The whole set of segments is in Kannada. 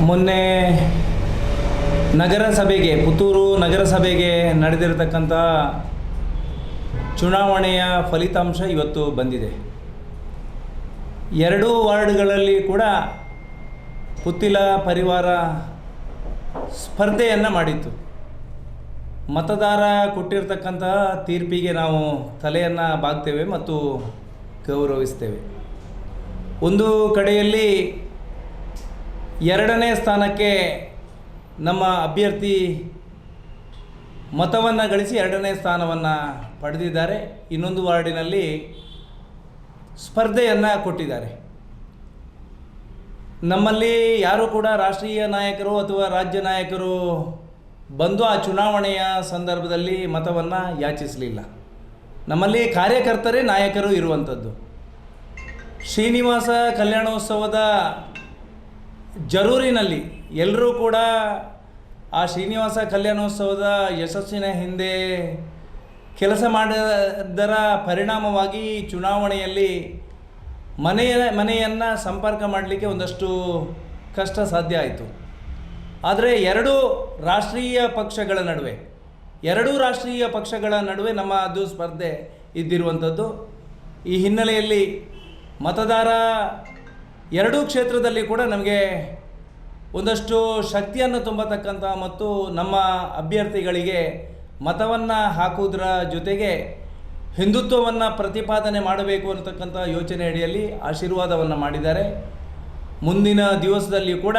ಮೊನ್ನೆ ನಗರಸಭೆಗೆ, ಪುತ್ತೂರು ನಗರಸಭೆಗೆ ನಡೆದಿರತಕ್ಕಂಥ ಚುನಾವಣೆಯ ಫಲಿತಾಂಶ ಇವತ್ತು ಬಂದಿದೆ. ಎರಡೂ ವಾರ್ಡ್ಗಳಲ್ಲಿ ಕೂಡ ಪುತ್ತಿಲ ಪರಿವಾರ ಸ್ಪರ್ಧೆಯನ್ನು ಮಾಡಿತ್ತು. ಮತದಾರ ಕೊಟ್ಟಿರ್ತಕ್ಕಂತಹ ತೀರ್ಪಿಗೆ ನಾವು ತಲೆಯನ್ನು ಬಾಗ್ತೇವೆ ಮತ್ತು ಗೌರವಿಸ್ತೇವೆ. ಒಂದು ಕಡೆಯಲ್ಲಿ ಎರಡನೇ ಸ್ಥಾನಕ್ಕೆ ನಮ್ಮ ಅಭ್ಯರ್ಥಿ ಮತವನ್ನು ಗಳಿಸಿ ಎರಡನೇ ಸ್ಥಾನವನ್ನು ಪಡೆದಿದ್ದಾರೆ. ಇನ್ನೊಂದು ವಾರ್ಡಿನಲ್ಲಿ ಸ್ಪರ್ಧೆಯನ್ನು ಕೊಟ್ಟಿದ್ದಾರೆ. ನಮ್ಮಲ್ಲಿ ಯಾರೂ ಕೂಡ ರಾಷ್ಟ್ರೀಯ ನಾಯಕರು ಅಥವಾ ರಾಜ್ಯ ನಾಯಕರು ಬಂದು ಆ ಚುನಾವಣೆಯ ಸಂದರ್ಭದಲ್ಲಿ ಮತವನ್ನು ಯಾಚಿಸಲಿಲ್ಲ. ನಮ್ಮಲ್ಲಿ ಕಾರ್ಯಕರ್ತರೇ ನಾಯಕರು ಇರುವಂಥದ್ದು ಶ್ರೀನಿವಾಸ ಕಲ್ಯಾಣೋತ್ಸವದ ಜರೂರಿನಲ್ಲಿ. ಎಲ್ಲರೂ ಕೂಡ ಆ ಶ್ರೀನಿವಾಸ ಕಲ್ಯಾಣೋತ್ಸವದ ಯಶಸ್ಸಿನ ಹಿಂದೆ ಕೆಲಸ ಮಾಡಿದರ ಪರಿಣಾಮವಾಗಿ ಚುನಾವಣೆಯಲ್ಲಿ ಮನೆಯ, ಮನೆಯನ್ನು ಸಂಪರ್ಕ ಮಾಡಲಿಕ್ಕೆ ಒಂದಷ್ಟು ಕಷ್ಟ ಸಾಧ್ಯ ಆಯಿತು. ಆದರೆ ಎರಡೂ ರಾಷ್ಟ್ರೀಯ ಪಕ್ಷಗಳ ನಡುವೆ, ಎರಡೂ ರಾಷ್ಟ್ರೀಯ ಪಕ್ಷಗಳ ನಡುವೆ ನಮ್ಮ ಅದು ಸ್ಪರ್ಧೆ ಇದ್ದಿರುವಂಥದ್ದು. ಈ ಹಿನ್ನೆಲೆಯಲ್ಲಿ ಮತದಾರ ಎರಡೂ ಕ್ಷೇತ್ರದಲ್ಲಿ ಕೂಡ ನಮಗೆ ಒಂದಷ್ಟು ಶಕ್ತಿಯನ್ನು ತುಂಬತಕ್ಕಂಥ ಮತ್ತು ನಮ್ಮ ಅಭ್ಯರ್ಥಿಗಳಿಗೆ ಮತವನ್ನು ಹಾಕುವುದರ ಜೊತೆಗೆ ಹಿಂದುತ್ವವನ್ನು ಪ್ರತಿಪಾದನೆ ಮಾಡಬೇಕು ಅನ್ನತಕ್ಕಂಥ ಯೋಚನೆ ಅಡಿಯಲ್ಲಿ ಆಶೀರ್ವಾದವನ್ನು ಮಾಡಿದ್ದಾರೆ. ಮುಂದಿನ ದಿವಸದಲ್ಲಿ ಕೂಡ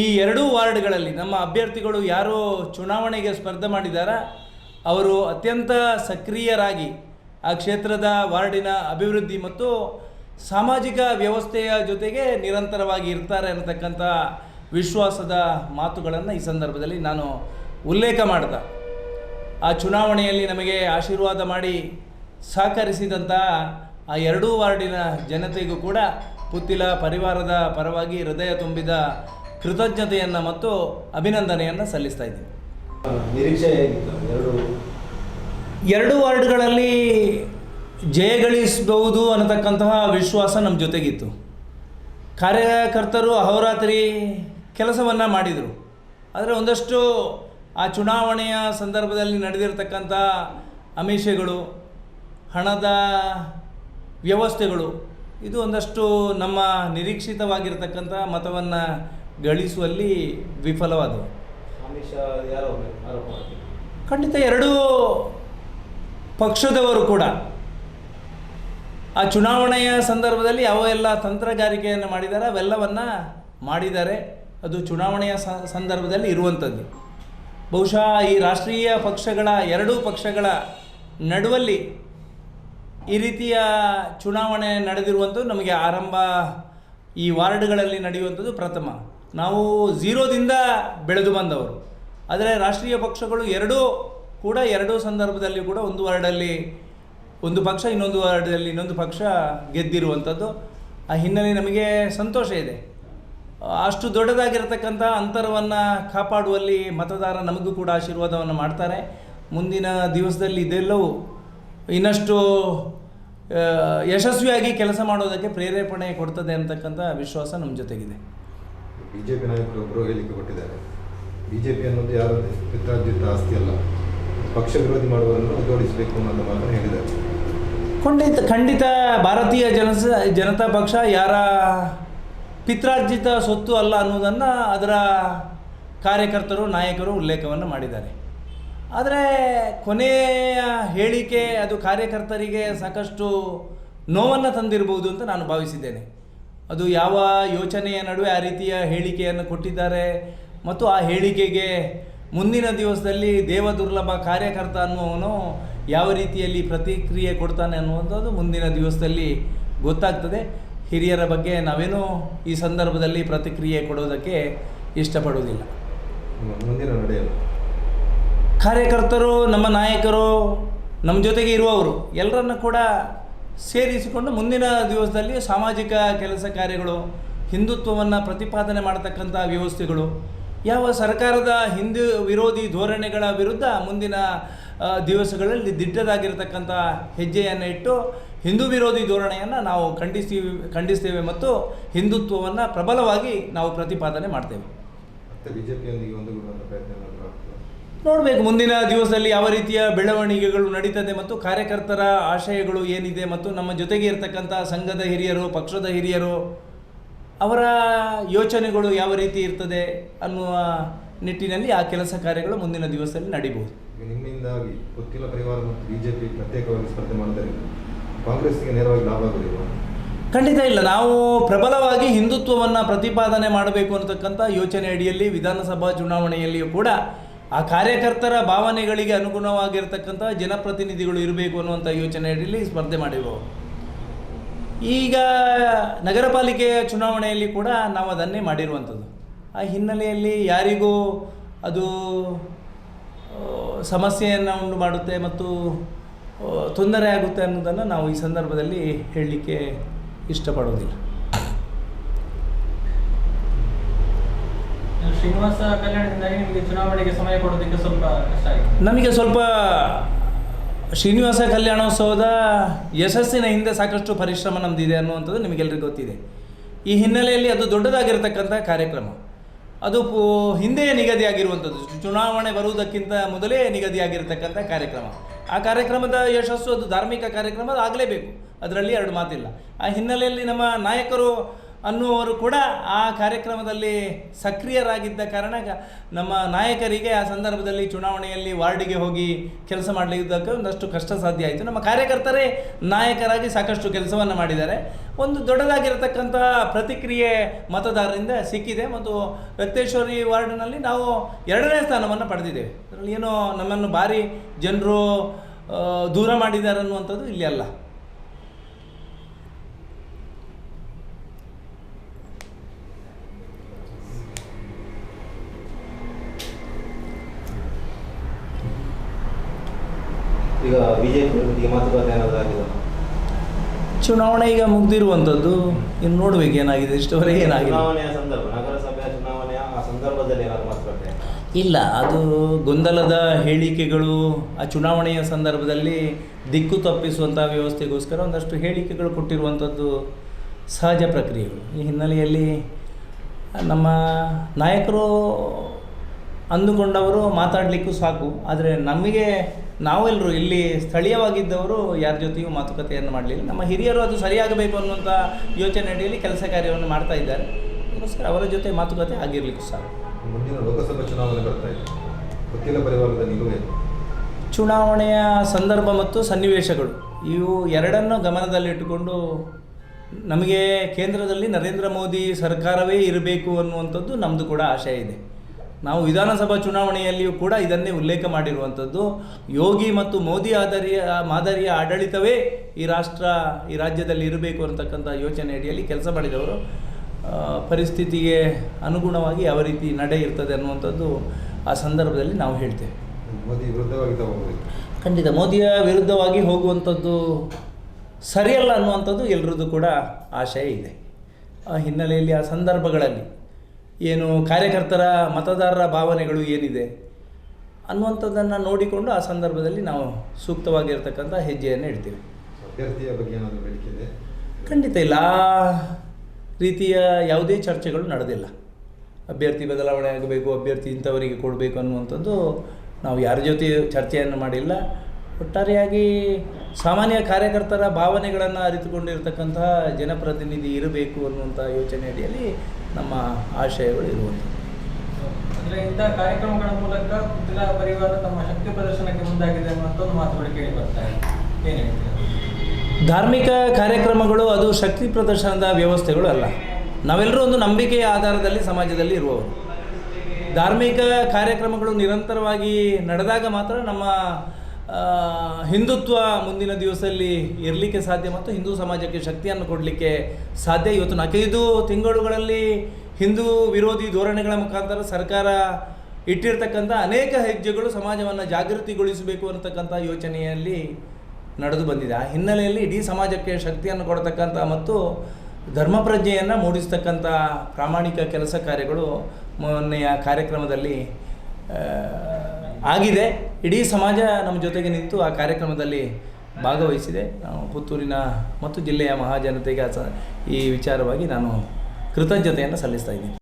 ಈ ಎರಡೂ ವಾರ್ಡ್ಗಳಲ್ಲಿ ನಮ್ಮ ಅಭ್ಯರ್ಥಿಗಳು ಯಾರು ಚುನಾವಣೆಗೆ ಸ್ಪರ್ಧೆ ಮಾಡಿದಾರ, ಅವರು ಅತ್ಯಂತ ಸಕ್ರಿಯರಾಗಿ ಆ ಕ್ಷೇತ್ರದ ವಾರ್ಡಿನ ಅಭಿವೃದ್ಧಿ ಮತ್ತು ಸಾಮಾಜಿಕ ವ್ಯವಸ್ಥೆಯ ಜೊತೆಗೆ ನಿರಂತರವಾಗಿ ಇರ್ತಾರೆ ಅನ್ನತಕ್ಕಂಥ ವಿಶ್ವಾಸದ ಮಾತುಗಳನ್ನು ಈ ಸಂದರ್ಭದಲ್ಲಿ ನಾನು ಉಲ್ಲೇಖ ಮಾಡ್ದೆ. ಆ ಚುನಾವಣೆಯಲ್ಲಿ ನಮಗೆ ಆಶೀರ್ವಾದ ಮಾಡಿ ಸಹಕರಿಸಿದಂಥ ಆ ಎರಡೂ ವಾರ್ಡಿನ ಜನತೆಗೂ ಕೂಡ ಪುತ್ತಿಲ ಪರಿವಾರದ ಪರವಾಗಿ ಹೃದಯ ತುಂಬಿದ ಕೃತಜ್ಞತೆಯನ್ನು ಮತ್ತು ಅಭಿನಂದನೆಯನ್ನು ಸಲ್ಲಿಸ್ತಾ ಇದ್ದೀನಿ. ನಿರೀಕ್ಷೆ ಎರಡು ವಾರ್ಡ್ಗಳಲ್ಲಿ ಜಯಗಳಿಸಬಹುದು ಅನ್ನತಕ್ಕಂತಹ ವಿಶ್ವಾಸ ನಮ್ಮ ಜೊತೆಗಿತ್ತು. ಕಾರ್ಯಕರ್ತರು ಅಹೋರಾತ್ರಿ ಕೆಲಸವನ್ನು ಮಾಡಿದರು. ಆದರೆ ಒಂದಷ್ಟು ಆ ಚುನಾವಣೆಯ ಸಂದರ್ಭದಲ್ಲಿ ನಡೆದಿರತಕ್ಕಂಥ ಅಮಿಷಗಳು ಹಣದ ವ್ಯವಸ್ಥೆಗಳು ಇದು ಒಂದಷ್ಟು ನಮ್ಮ ನಿರೀಕ್ಷಿತವಾಗಿರ್ತಕ್ಕಂಥ ಮತವನ್ನು ಗಳಿಸುವಲ್ಲಿ ವಿಫಲವಾದವು. ಖಂಡಿತ ಎರಡೂ ಪಕ್ಷದವರು ಕೂಡ. ಆ ಚುನಾವಣೆಯ ಸಂದರ್ಭದಲ್ಲಿ ಯಾವ ಎಲ್ಲ ತಂತ್ರಗಾರಿಕೆಯನ್ನು ಮಾಡಿದ್ದಾರೆ ಅವೆಲ್ಲವನ್ನು ಮಾಡಿದ್ದಾರೆ ಅದು ಚುನಾವಣೆಯ ಸಂದರ್ಭದಲ್ಲಿ ಇರುವಂಥದ್ದು. ಬಹುಶಃ ಈ ರಾಷ್ಟ್ರೀಯ ಪಕ್ಷಗಳ ಎರಡೂ ಪಕ್ಷಗಳ ನಡುವಲ್ಲಿ ಈ ರೀತಿಯ ಚುನಾವಣೆ ನಡೆದಿರುವಂಥದ್ದು ನಮಗೆ ಆರಂಭ ಈ ವಾರ್ಡ್ಗಳಲ್ಲಿ ನಡೆಯುವಂಥದ್ದು ಪ್ರಥಮ. ನಾವು ಝೀರೋದಿಂದ ಬೆಳೆದು ಬಂದವರು. ಆದರೆ ರಾಷ್ಟ್ರೀಯ ಪಕ್ಷಗಳು ಎರಡೂ ಕೂಡ, ಎರಡೂ ಸಂದರ್ಭದಲ್ಲಿ ಕೂಡ ಒಂದು ವಾರ್ಡಲ್ಲಿ ಒಂದು ಪಕ್ಷ, ಇನ್ನೊಂದು ವಾರ್ಡಲ್ಲಿ ಇನ್ನೊಂದು ಪಕ್ಷ ಗೆದ್ದಿರುವಂಥದ್ದು, ಆ ಹಿನ್ನೆಲೆ ನಮಗೆ ಸಂತೋಷ ಇದೆ. ಅಷ್ಟು ದೊಡ್ಡದಾಗಿರತಕ್ಕಂಥ ಅಂತರವನ್ನು ಕಾಪಾಡುವಲ್ಲಿ ಮತದಾರ ನಮಗೂ ಕೂಡ ಆಶೀರ್ವಾದವನ್ನು ಮಾಡ್ತಾರೆ. ಮುಂದಿನ ದಿವಸದಲ್ಲಿ ಇದೆಲ್ಲವೂ ಇನ್ನಷ್ಟು ಯಶಸ್ವಿಯಾಗಿ ಕೆಲಸ ಮಾಡೋದಕ್ಕೆ ಪ್ರೇರೇಪಣೆ ಕೊಡ್ತದೆ ಅಂತಕ್ಕಂಥ ವಿಶ್ವಾಸ ನಮ್ಮ ಜೊತೆಗಿದೆ. ಬಿಜೆಪಿ ನಾಯಕರು ಒಬ್ಬರು ಹೇಳಿಕೆ ಕೊಟ್ಟಿದ್ದಾರೆ. ಬಿಜೆಪಿ ಅನ್ನೋದು ಯಾರು ಪಿತ್ರಾರ್ಜಿತ ಆಸ್ತಿ ಅಲ್ಲ. ಪಕ್ಷ ವಿರೋಧಿ ಮಾಡುವುದನ್ನು ಜೋಡಿಸಬೇಕು ಅನ್ನೋ ಮಾತನ್ನು ಹೇಳಿದ್ದಾರೆ. ಖಂಡಿತ ಖಂಡಿತ ಭಾರತೀಯ ಜನಸ, ಜನತಾ ಪಕ್ಷ ಯಾರ ಪಿತ್ರಾರ್ಜಿತ ಸೊತ್ತು ಅಲ್ಲ ಅನ್ನೋದನ್ನು ಅದರ ಕಾರ್ಯಕರ್ತರು, ನಾಯಕರು ಉಲ್ಲೇಖವನ್ನು ಮಾಡಿದ್ದಾರೆ. ಆದರೆ ಕೊನೆಯ ಹೇಳಿಕೆ ಅದು ಕಾರ್ಯಕರ್ತರಿಗೆ ಸಾಕಷ್ಟು ನೋವನ್ನು ತಂದಿರಬಹುದು ಅಂತ ನಾನು ಭಾವಿಸಿದ್ದೇನೆ. ಅದು ಯಾವ ಯೋಚನೆಯ ನಡುವೆ ಆ ರೀತಿಯ ಹೇಳಿಕೆಯನ್ನು ಕೊಟ್ಟಿದ್ದಾರೆ ಮತ್ತು ಆ ಹೇಳಿಕೆಗೆ ಮುಂದಿನ ದಿವಸದಲ್ಲಿ ದೇವದುರ್ಲಭ ಕಾರ್ಯಕರ್ತ ಅನ್ನುವವನು ಯಾವ ರೀತಿಯಲ್ಲಿ ಪ್ರತಿಕ್ರಿಯೆ ಕೊಡ್ತಾನೆ ಅನ್ನುವಂಥದ್ದು ಮುಂದಿನ ದಿವಸದಲ್ಲಿ ಗೊತ್ತಾಗ್ತದೆ. ಹಿರಿಯರ ಬಗ್ಗೆ ನಾವೇನು ಈ ಸಂದರ್ಭದಲ್ಲಿ ಪ್ರತಿಕ್ರಿಯೆ ಕೊಡೋದಕ್ಕೆ ಇಷ್ಟಪಡುವುದಿಲ್ಲ. ಮುಂದಿನ ನಡೆಯಲು. ಕಾರ್ಯಕರ್ತರು ನಮ್ಮ ನಾಯಕರು ನಮ್ಮ ಜೊತೆಗೆ ಇರುವವರು ಎಲ್ಲರನ್ನು ಕೂಡ ಸೇರಿಸಿಕೊಂಡು ಮುಂದಿನ ದಿವಸದಲ್ಲಿ ಸಾಮಾಜಿಕ ಕೆಲಸ ಕಾರ್ಯಗಳು ಹಿಂದುತ್ವವನ್ನು ಪ್ರತಿಪಾದನೆ ಮಾಡತಕ್ಕಂಥ ವ್ಯವಸ್ಥೆಗಳು ಯಾವ ಸರ್ಕಾರದ ಹಿಂದೂ ವಿರೋಧಿ ಧೋರಣೆಗಳ ವಿರುದ್ಧ ಮುಂದಿನ ದಿವಸಗಳಲ್ಲಿ ದಿಟ್ಟದಾಗಿರತಕ್ಕಂಥ ಹೆಜ್ಜೆಯನ್ನು ಇಟ್ಟು ಹಿಂದೂ ವಿರೋಧಿ ಧೋರಣೆಯನ್ನು ನಾವು ಖಂಡಿಸ್ತೀವಿ ಖಂಡಿಸ್ತೇವೆ ಮತ್ತು ಹಿಂದುತ್ವವನ್ನು ಪ್ರಬಲವಾಗಿ ನಾವು ಪ್ರತಿಪಾದನೆ ಮಾಡ್ತೇವೆ. ನೋಡಬೇಕು ಮುಂದಿನ ದಿವಸದಲ್ಲಿ ಯಾವ ರೀತಿಯ ಬೆಳವಣಿಗೆಗಳು ನಡೀತದೆ ಮತ್ತು ಕಾರ್ಯಕರ್ತರ ಆಶಯಗಳು ಏನಿದೆ ಮತ್ತು ನಮ್ಮ ಜೊತೆಗೆ ಇರತಕ್ಕಂಥ ಸಂಘದ ಹಿರಿಯರು ಪಕ್ಷದ ಹಿರಿಯರು ಅವರ ಯೋಚನೆಗಳು ಯಾವ ರೀತಿ ಇರ್ತದೆ ಅನ್ನುವ ನಿಟ್ಟಿನಲ್ಲಿ ಆ ಕೆಲಸ ಕಾರ್ಯಗಳು ಮುಂದಿನ ದಿವಸದಲ್ಲಿ ನಡೀಬಹುದು. ನಿಮ್ಮಿಂದಾಗಿ ಗೊತ್ತಿಲ್ಲ ಪರಿವಾರ ಮತ್ತು ಬಿಜೆಪಿ ಪ್ರತ್ಯೇಕವಾಗಿ ಸ್ಪರ್ಧೆ ಮಾಡೋದರಿಂದ ಕಾಂಗ್ರೆಸ್ಗೆ ನೇರವಾಗಿ ಲಾಭ ಆಗುವುದಿಲ್ಲ ಖಂಡಿತ ಇಲ್ಲ. ನಾವು ಪ್ರಬಲವಾಗಿ ಹಿಂದುತ್ವವನ್ನು ಪ್ರತಿಪಾದನೆ ಮಾಡಬೇಕು ಅನ್ನತಕ್ಕಂಥ ಯೋಚನೆ ಅಡಿಯಲ್ಲಿ ವಿಧಾನಸಭಾ ಚುನಾವಣೆಯಲ್ಲಿಯೂ ಕೂಡ ಆ ಕಾರ್ಯಕರ್ತರ ಭಾವನೆಗಳಿಗೆ ಅನುಗುಣವಾಗಿರ್ತಕ್ಕಂಥ ಜನಪ್ರತಿನಿಧಿಗಳು ಇರಬೇಕು ಅನ್ನುವಂಥ ಯೋಚನೆ ಅಡಿಯಲ್ಲಿ ಸ್ಪರ್ಧೆ ಮಾಡಿರುವವು ಈಗ ನಗರ ಪಾಲಿಕೆಯ ಚುನಾವಣೆಯಲ್ಲಿ ಕೂಡ ನಾವು ಅದನ್ನೇ ಮಾಡಿರುವಂಥದ್ದು. ಆ ಹಿನ್ನೆಲೆಯಲ್ಲಿ ಯಾರಿಗೂ ಅದು ಸಮಸ್ಯೆಯನ್ನು ಉಂಟು ಮಾಡುತ್ತೆ ಮತ್ತು ತೊಂದರೆ ಆಗುತ್ತೆ ಅನ್ನೋದನ್ನು ನಾವು ಈ ಸಂದರ್ಭದಲ್ಲಿ ಹೇಳಲಿಕ್ಕೆ ಇಷ್ಟಪಡೋದಿಲ್ಲ ಶ್ರೀನಿವಾಸ ಕಲ್ಯಾಣದಿಂದಾಗಿ ನಿಮಗೆ ಚುನಾವಣೆಗೆ ಸಮಯ ಕೊಡೋದಕ್ಕೆ ಸ್ವಲ್ಪ ಕಷ್ಟ ಆಗಿದೆ ನಮಗೆ ಸ್ವಲ್ಪ ಶ್ರೀನಿವಾಸ ಕಲ್ಯಾಣೋತ್ಸವದ ಯಶಸ್ಸಿನ ಹಿಂದೆ ಸಾಕಷ್ಟು ಪರಿಶ್ರಮ ನಮ್ಮದಿದೆ ಅನ್ನುವಂಥದ್ದು ನಿಮಗೆಲ್ಲರಿಗೂ ಗೊತ್ತಿದೆ. ಈ ಹಿನ್ನೆಲೆಯಲ್ಲಿ ಅದು ದೊಡ್ಡದಾಗಿರತಕ್ಕಂಥ ಕಾರ್ಯಕ್ರಮ. ಅದು ಪೂ- ಹಿಂದೆಯೇ ನಿಗದಿಯಾಗಿರುವಂಥದ್ದು. ಚುನಾವಣೆ ಬರುವುದಕ್ಕಿಂತ ಮೊದಲೇ ನಿಗದಿಯಾಗಿರತಕ್ಕಂಥ ಕಾರ್ಯಕ್ರಮ. ಆ ಕಾರ್ಯಕ್ರಮದ ಯಶಸ್ಸು ಅದು ಧಾರ್ಮಿಕ ಕಾರ್ಯಕ್ರಮ ಆಗಲೇಬೇಕು. ಅದರಲ್ಲಿ ಎರಡು ಮಾತಿಲ್ಲ. ಆ ಹಿನ್ನೆಲೆಯಲ್ಲಿ ನಮ್ಮ ನಾಯಕರು ಅನ್ನುವರು ಕೂಡ ಆ ಕಾರ್ಯಕ್ರಮದಲ್ಲಿ ಸಕ್ರಿಯರಾಗಿದ್ದ ಕಾರಣ ನಮ್ಮ ನಾಯಕರಿಗೆ ಆ ಸಂದರ್ಭದಲ್ಲಿ ಚುನಾವಣೆಯಲ್ಲಿ ವಾರ್ಡಿಗೆ ಹೋಗಿ ಕೆಲಸ ಮಾಡಲಿದ್ದಕ್ಕೆ ಒಂದಷ್ಟು ಕಷ್ಟ ಸಾಧ್ಯ ಆಯಿತು. ನಮ್ಮ ಕಾರ್ಯಕರ್ತರೇ ನಾಯಕರಾಗಿ ಸಾಕಷ್ಟು ಕೆಲಸವನ್ನು ಮಾಡಿದ್ದಾರೆ. ಒಂದು ದೊಡ್ಡದಾಗಿರತಕ್ಕಂತಹ ಪ್ರತಿಕ್ರಿಯೆ ಮತದಾರರಿಂದ ಸಿಕ್ಕಿದೆ. ಮತ್ತು ರಕ್ತೇಶ್ವರಿ ವಾರ್ಡ್ನಲ್ಲಿ ನಾವು ಎರಡನೇ ಸ್ಥಾನವನ್ನು ಪಡೆದಿದ್ದೇವೆ. ಅದರಲ್ಲಿ ಏನೋ ನಮ್ಮನ್ನು ಭಾರಿ ಜನರು ದೂರ ಮಾಡಿದ್ದಾರೆ ಅನ್ನುವಂಥದ್ದು ಇಲ್ಲಿ ಅಲ್ಲ. ಈಗ ಬಿಜೆಪಿ ಮಾತುಕತೆ ಏನಾದರೂ ಆಗಿದೆ ಚುನಾವಣೆ ಈಗ ಮುಗ್ದಿರುವಂಥದ್ದು ಇನ್ನು ನೋಡ್ಬೇಕು ಏನಾಗಿದೆ ಇಷ್ಟವರೆಗೆ ಏನಾಗಿದೆ. ಚುನಾವಣೆಯ ಸಂದರ್ಭ ನಗರಸಭೆಯ ಚುನಾವಣೆಯ ಆ ಸಂದರ್ಭದಲ್ಲಿ ಏನಾದರೂ ಮಾತುಕತೆ? ಇಲ್ಲ ಅದು ಗೊಂದಲದ ಹೇಳಿಕೆಗಳು ಆ ಚುನಾವಣೆಯ ಸಂದರ್ಭದಲ್ಲಿ ದಿಕ್ಕು ತಪ್ಪಿಸುವಂಥ ವ್ಯವಸ್ಥೆಗೋಸ್ಕರ ಒಂದಷ್ಟು ಹೇಳಿಕೆಗಳು ಕೊಟ್ಟಿರುವಂಥದ್ದು ಸಹಜ ಪ್ರಕ್ರಿಯೆಗಳು. ಈ ಹಿನ್ನೆಲೆಯಲ್ಲಿ ನಮ್ಮ ನಾಯಕರು ಅಂದುಕೊಂಡವರು ಮಾತಾಡಲಿಕ್ಕೂ ಸಾಕು ಆದರೆ ನಮಗೆ ನಾವೆಲ್ಲರೂ ಇಲ್ಲಿ ಸ್ಥಳೀಯವಾಗಿದ್ದವರು ಯಾರ ಜೊತೆಯೂ ಮಾತುಕತೆಯನ್ನು ಮಾಡಲಿಲ್ಲ. ನಮ್ಮ ಹಿರಿಯರು ಅದು ಸರಿಯಾಗಬೇಕು ಅನ್ನುವಂಥ ಯೋಚನೆ ಅಡಿಯಲ್ಲಿ ಕೆಲಸ ಕಾರ್ಯವನ್ನು ಮಾಡ್ತಾ ಇದ್ದಾರೆ. ಅದಕ್ಕೋಸ್ಕರ ಅವರ ಜೊತೆ ಮಾತುಕತೆ ಆಗಿರಲಿಕ್ಕೂ ಸಹ ಮುಂದಿನ ಲೋಕಸಭಾ ಚುನಾವಣೆ ಬರ್ತಾ ಇದೆ. ಪರಿವಾರದ ಚುನಾವಣೆಯ ಸಂದರ್ಭ ಮತ್ತು ಸನ್ನಿವೇಶಗಳು. ಇವು ಎರಡನ್ನು ಗಮನದಲ್ಲಿಟ್ಟುಕೊಂಡು ನಮಗೆ ಕೇಂದ್ರದಲ್ಲಿ ನರೇಂದ್ರ ಮೋದಿ ಸರ್ಕಾರವೇ ಇರಬೇಕು ಅನ್ನುವಂಥದ್ದು ನಮ್ಮದು ಕೂಡ ಆಶಯ ಇದೆ. ನಾವು ವಿಧಾನಸಭಾ ಚುನಾವಣೆಯಲ್ಲಿಯೂ ಕೂಡ ಇದನ್ನೇ ಉಲ್ಲೇಖ ಮಾಡಿರುವಂಥದ್ದು. ಯೋಗಿ ಮತ್ತು ಮೋದಿ ಆದರಿಯ ಮಾದರಿಯ ಆಡಳಿತವೇ ಈ ರಾಷ್ಟ್ರ ಈ ರಾಜ್ಯದಲ್ಲಿ ಇರಬೇಕು ಅಂತಕ್ಕಂಥ ಯೋಚನೆ ಅಡಿಯಲ್ಲಿ ಕೆಲಸ ಮಾಡಿದವರು. ಪರಿಸ್ಥಿತಿಗೆ ಅನುಗುಣವಾಗಿ ಯಾವ ರೀತಿ ನಡೆ ಇರ್ತದೆ ಅನ್ನುವಂಥದ್ದು ಆ ಸಂದರ್ಭದಲ್ಲಿ ನಾವು ಹೇಳ್ತೇವೆ. ಮೋದಿ ವಿರುದ್ಧವಾಗಿ ಖಂಡಿತ ಮೋದಿಯ ವಿರುದ್ಧವಾಗಿ ಹೋಗುವಂಥದ್ದು ಸರಿಯಲ್ಲ ಅನ್ನುವಂಥದ್ದು ಎಲ್ಲರದ್ದು ಕೂಡ ಆಶಯ ಇದೆ. ಆ ಹಿನ್ನೆಲೆಯಲ್ಲಿ ಆ ಸಂದರ್ಭಗಳಲ್ಲಿ ಏನು ಕಾರ್ಯಕರ್ತರ ಮತದಾರರ ಭಾವನೆಗಳು ಏನಿದೆ ಅನ್ನುವಂಥದ್ದನ್ನು ನೋಡಿಕೊಂಡು ಆ ಸಂದರ್ಭದಲ್ಲಿ ನಾವು ಸೂಕ್ತವಾಗಿರ್ತಕ್ಕಂಥ ಹೆಜ್ಜೆಯನ್ನು ಇಡ್ತೀವಿ. ಅಭ್ಯರ್ಥಿಯ ಬಗ್ಗೆ ಏನಾದರೂ ಬೇಡಿಕೆ ಇದೆ? ಖಂಡಿತ ಇಲ್ಲ. ಆ ರೀತಿಯ ಯಾವುದೇ ಚರ್ಚೆಗಳು ನಡೆದಿಲ್ಲ. ಅಭ್ಯರ್ಥಿ ಬದಲಾವಣೆ ಆಗಬೇಕು ಅಭ್ಯರ್ಥಿ ಇಂಥವರಿಗೆ ಕೊಡಬೇಕು ಅನ್ನುವಂಥದ್ದು ನಾವು ಯಾರ ಜೊತೆ ಚರ್ಚೆಯನ್ನು ಮಾಡಿಲ್ಲ. ಒಟ್ಟಾರೆಯಾಗಿ ಸಾಮಾನ್ಯ ಕಾರ್ಯಕರ್ತರ ಭಾವನೆಗಳನ್ನು ಅರಿತುಕೊಂಡಿರ್ತಕ್ಕಂತಹ ಜನಪ್ರತಿನಿಧಿ ಇರಬೇಕು ಅನ್ನುವಂಥ ಯೋಚನೆ ಅಡಿಯಲ್ಲಿ ನಮ್ಮ ಆಶಯಗಳು ಇರುವಂಥದ್ದು ಅಂದ್ರೆ ಇಂಥ ಕಾರ್ಯಕ್ರಮಗಳ ಮೂಲಕ ಕುಟುಂಬ ಪರಿವಾರ ತಮ್ಮ ಶಕ್ತಿ ಪ್ರದರ್ಶನಕ್ಕೆ ಮುಂದಾಗಿದೆ ಅನ್ನುವಂಥ ಒಂದು ಮಾತುಗಳು ಕೇಳಿ ಬರ್ತಾ ಇದೆ. ಏನು ಧಾರ್ಮಿಕ ಕಾರ್ಯಕ್ರಮಗಳು ಅದು ಶಕ್ತಿ ಪ್ರದರ್ಶನದ ವ್ಯವಸ್ಥೆಗಳು ಅಲ್ಲ. ನಾವೆಲ್ಲರೂ ಒಂದು ನಂಬಿಕೆಯ ಆಧಾರದಲ್ಲಿ ಸಮಾಜದಲ್ಲಿ ಇರುವವರು. ಧಾರ್ಮಿಕ ಕಾರ್ಯಕ್ರಮಗಳು ನಿರಂತರವಾಗಿ ನಡೆದಾಗ ಮಾತ್ರ ನಮ್ಮ ಹಿಂದುತ್ವ ಮುಂದಿನ ದಿವಸದಲ್ಲಿ ಇರಲಿಕ್ಕೆ ಸಾಧ್ಯ ಮತ್ತು ಹಿಂದೂ ಸಮಾಜಕ್ಕೆ ಶಕ್ತಿಯನ್ನು ಕೊಡಲಿಕ್ಕೆ ಸಾಧ್ಯ. ಇವತ್ತು ನಾಲ್ಕೈದು ತಿಂಗಳುಗಳಲ್ಲಿ ಹಿಂದೂ ವಿರೋಧಿ ಧೋರಣೆಗಳ ಮುಖಾಂತರ ಸರ್ಕಾರ ಇಟ್ಟಿರ್ತಕ್ಕಂಥ ಅನೇಕ ಹೆಜ್ಜೆಗಳು ಸಮಾಜವನ್ನು ಜಾಗೃತಿಗೊಳಿಸಬೇಕು ಅನ್ನತಕ್ಕಂಥ ಯೋಚನೆಯಲ್ಲಿ ನಡೆದು ಬಂದಿದೆ. ಆ ಹಿನ್ನೆಲೆಯಲ್ಲಿ ಇಡೀ ಸಮಾಜಕ್ಕೆ ಶಕ್ತಿಯನ್ನು ಕೊಡತಕ್ಕಂಥ ಮತ್ತು ಧರ್ಮ ಪ್ರಜ್ಞೆಯನ್ನು ಮೂಡಿಸ್ತಕ್ಕಂಥ ಪ್ರಾಮಾಣಿಕ ಕೆಲಸ ಕಾರ್ಯಗಳು ಮೊನ್ನೆಯ ಕಾರ್ಯಕ್ರಮದಲ್ಲಿ ಆಗಿದೆ. ಇಡೀ ಸಮಾಜ ನಮ್ಮ ಜೊತೆಗೆ ನಿಂತು ಆ ಕಾರ್ಯಕ್ರಮದಲ್ಲಿ ಭಾಗವಹಿಸಿದೆ. ನಾವು ಪುತ್ತೂರಿನ ಮತ್ತು ಜಿಲ್ಲೆಯ ಮಹಾಜನತೆಗೆ ಈ ವಿಚಾರವಾಗಿ ನಾನು ಕೃತಜ್ಞತೆಯನ್ನು ಸಲ್ಲಿಸ್ತಾ ಇದ್ದೀನಿ.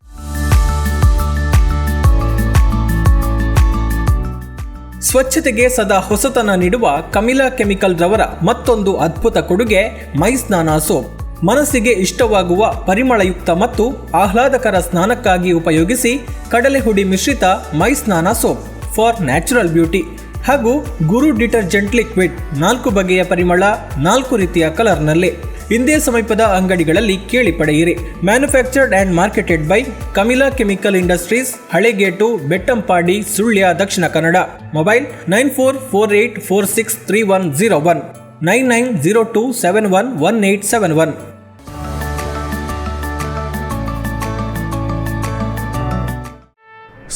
ಸ್ವಚ್ಛತೆಗೆ ಸದಾ ಹೊಸತನ ನೀಡುವ ಕಮಿಲಾ ಕೆಮಿಕಲ್ ರವರ ಮತ್ತೊಂದು ಅದ್ಭುತ ಕೊಡುಗೆ ಮೈ ಸ್ನಾನ ಸೋಪ್. ಮನಸ್ಸಿಗೆ ಇಷ್ಟವಾಗುವ ಪರಿಮಳಯುಕ್ತ ಮತ್ತು ಆಹ್ಲಾದಕರ ಸ್ನಾನಕ್ಕಾಗಿ ಉಪಯೋಗಿಸಿ ಕಡಲೆ ಹುಡಿ ಮಿಶ್ರಿತ ಮೈ ಸ್ನಾನ ಸೋಪ್. ಫಾರ್ ನ್ಯಾಚುರಲ್ ಬ್ಯೂಟಿ ಹಾಗೂ ಗುರು ಡಿಟರ್ಜೆಂಟ್ ಲಿಕ್ವಿಡ್ ನಾಲ್ಕು ಬಗೆಯ ಪರಿಮಳ, ನಾಲ್ಕು ರೀತಿಯ ಕಲರ್ನಲ್ಲಿ. ಇಂದೇ ಸಮೀಪದ ಅಂಗಡಿಗಳಲ್ಲಿ ಕೇಳಿ ಪಡೆಯಿರಿ. Manufactured and marketed by Kamila chemical industries, Halegate, Bettampadi, Sullia, Dakshina Kannada. Mobile nine four four eight four six three one zero one, nine nine zero two seven one one eight seven one.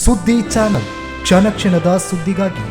ಸುದ್ದಿ ಚಾನಲ್. ಕ್ಷಣ ಕ್ಷಣದ ಸುದ್ದಿಗಾಗಿ